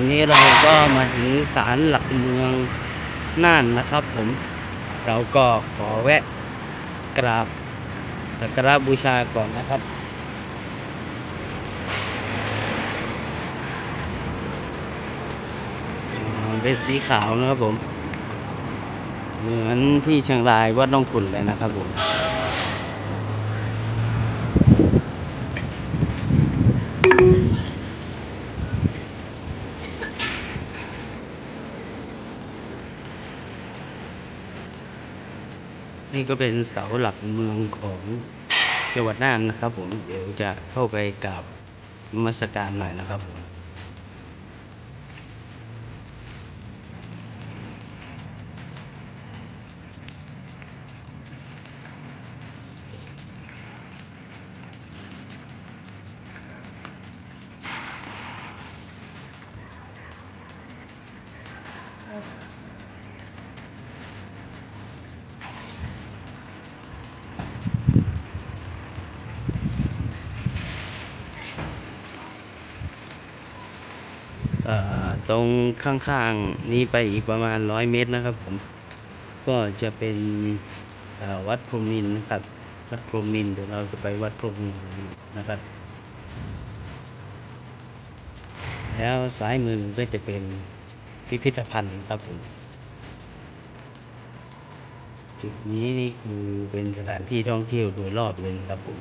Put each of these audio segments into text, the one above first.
อนนี้เราก็มาถึงศาลหลักเมืองน่านนะครับผม เราก็ขอแวะกราบสักการะบูชาก่อนนะครับ เป็นสีขาวนะครับผม เหมือนที่เชียงรายวัดน้องขุนเลยนะครับผม นี่ก็เป็นเสาหลักเมืองของจังหวัดน่านนะครับผมเดี๋ยวจะเข้าไปกราบมัสการหน่อยนะครับผม ตรงข้างๆนี้ไปอีกประมาณร้อยเมตรนะครับผม ก็จะเป็นวัดพรหมินนะครับ วัดพรหมินเดี๋ยวเราจะไปวัดพรหมินนะครับ แล้วซ้ายมือก็จะเป็นพิพิธภัณฑ์ครับผมจุดนี้นี่คือเป็นสถานที่ท่องเที่ยวโดยรอบเลยครับผม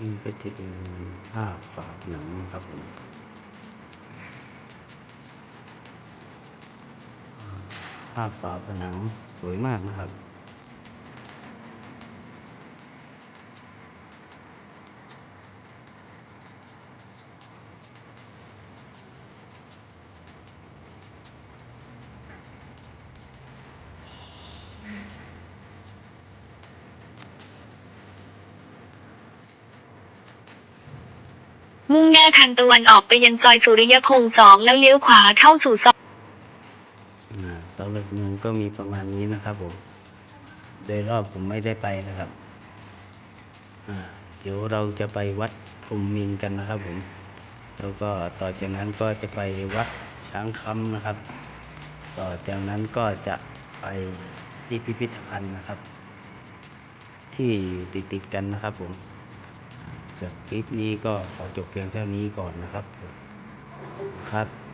นี่ก็จะเป็นภาพฝาผนังครับผมภาพฝาผนังสวยมากนะครับ มุ่งหน้าทางตะวันออกไปยังซอยสุริยคงสองแล้วเลี้ยวขวาเข้าสู่ซอยอ่าเสาหลักเมืองก็มีประมาณนี้นะครับผม โดยรอบผมไม่ได้ไปนะครับอ่าเดี๋ยวเราจะไปวัดพรหมมินกันนะครับผม แล้วก็ต่อจากนั้นก็จะไปวัดช้างคำนะครับ ต่อจากนั้นก็จะไปที่พิพิธภัณฑ์นะครับ ที่ติดติดๆกันนะครับผม จากคลิปนี้ก็ขอจบเพียงเท่านี้ก่อนนะครับครับ